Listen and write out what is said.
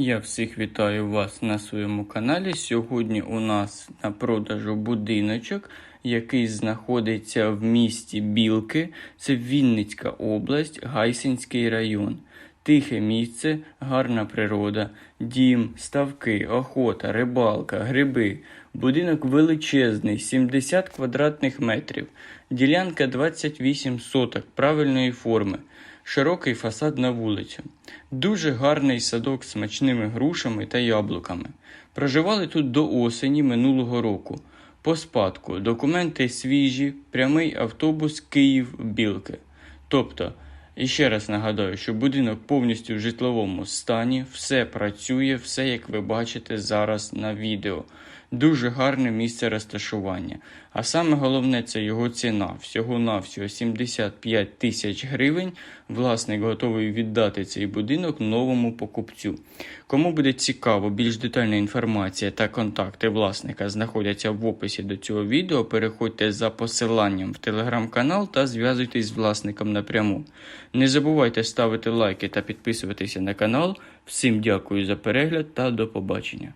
Я всіх вітаю вас на своєму каналі. Сьогодні у нас на продажу будиночок, який знаходиться в місті Білки. Це Вінницька область, Гайсинський район. Тихе місце, гарна природа, дім, ставки, охота, рибалка, гриби. Будинок величезний, 70 квадратних метрів. Ділянка 28 соток правильної форми. Широкий фасад на вулицю. Дуже гарний садок з смачними грушами та яблуками. Проживали тут до осені минулого року. По спадку документи свіжі, прямий автобус Київ-Білки. Тобто, і ще раз нагадаю, що будинок повністю в житловому стані, все працює, все як ви бачите зараз на відео. Дуже гарне місце розташування. А саме головне це його ціна. Всього-навсього 75 тисяч гривень. Власник готовий віддати цей будинок новому покупцю. Кому буде цікаво, більш детальна інформація та контакти власника знаходяться в описі до цього відео. Переходьте за посиланням в телеграм-канал та зв'язуйтесь з власником напряму. Не забувайте ставити лайки та підписуватися на канал. Всім дякую за перегляд та до побачення.